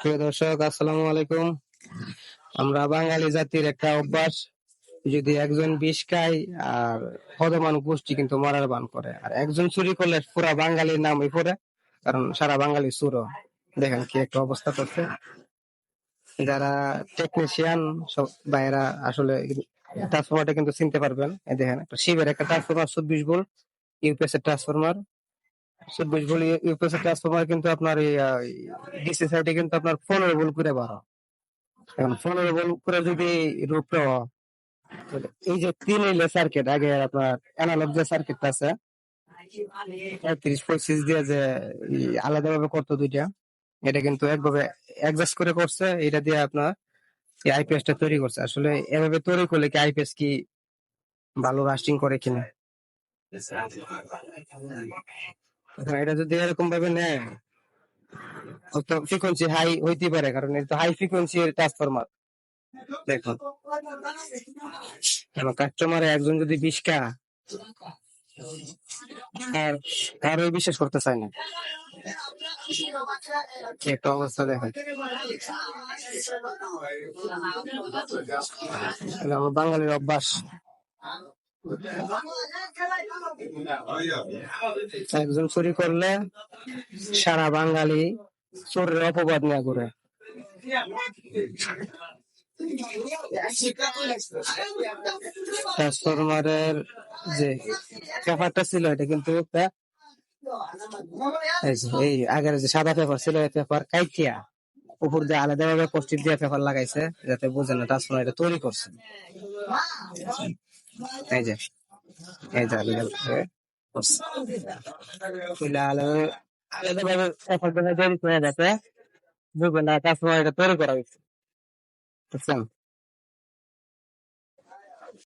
প্রিয় দর্শক আলাইকুম। আমরা বাঙালি জাতির একটা অভ্যাস, যদি একজন বিষ খায় আর হদমান গোষ্ঠী কিন্তু মরার বান করে। আর একজন চুরি করলে পুরা বাঙালির নামই পড়ে, কারণ সারা বাঙালি চুর। দেখেন কি একটা অবস্থা করছে। যারা টেকনিশিয়ান সব বাইরা আসলে ট্রান্সফরমারটা কিন্তু চিনতে পারবেন। দেখেন, একটা শিবের একটা ট্রান্সফরমার চব্বিশ ভোল্ট ইউপিএস এর ট্রান্সফরমার চব্বিশ ভোল্ট ইউপিএস ট্রান্সফরমার কিন্তু আপনার ডিসি সাইডে কিন্তু আপনার পনেরো ভোল্ট করে বাড়া এখন পনেরো ভোল্ট করে যদি হয়, এই যে তিন এলে সার্কিট আগে আপনার অ্যানালগ যে সার্কিটটা আছে পঁয়ত্রিশ দিয়ে যে আলাদা ভাবে করতো দুইটা এটা কিন্তু একভাবে অ্যাডজাস্ট করে করছে এটা দিয়ে আপনার আইপিএস টা তৈরি করছে। আসলে এভাবে তৈরি করলে কি আইপিএস কি ভালো লাস্টিং করে কিনা? এখন এটা যদি এরকম ভাবে নেয় ফ্রিকোয়েন্সি হাই হইতে পারে, কারণ এটা হাই ফ্রিকোয়েন্সি ট্রান্সফরমার দেখুন কেন কাস্টমার একজন যদি বিশ কা আর কারোই বিশ্বাস করতে চায় না। একটা অবস্থা দেখেন বাঙালির অভ্যাস। একজন চুরি করলে সারা বাঙালি চোরের অপবাদ নিয়ে ঘুরে। ট্রান্সফরমারের যে পেপারটা ছিল এটা কিন্তু একটা এই আগের যে সাদা পেপার ছিল, এই পেপার কাইটিয়া। উপর দিয়ে আলাদা ভাবে পোস্টিট দিয়ে পেপার লাগাইছে, যাতে বুঝে না ট্রান্সফরমার এটা তৈরি করছে। এই যে এই যে আলাদা ভাবে করছে। খুলে আলাদা আলাদা ভাবে পেপার দিয়ে তৈরি করে হয়েছে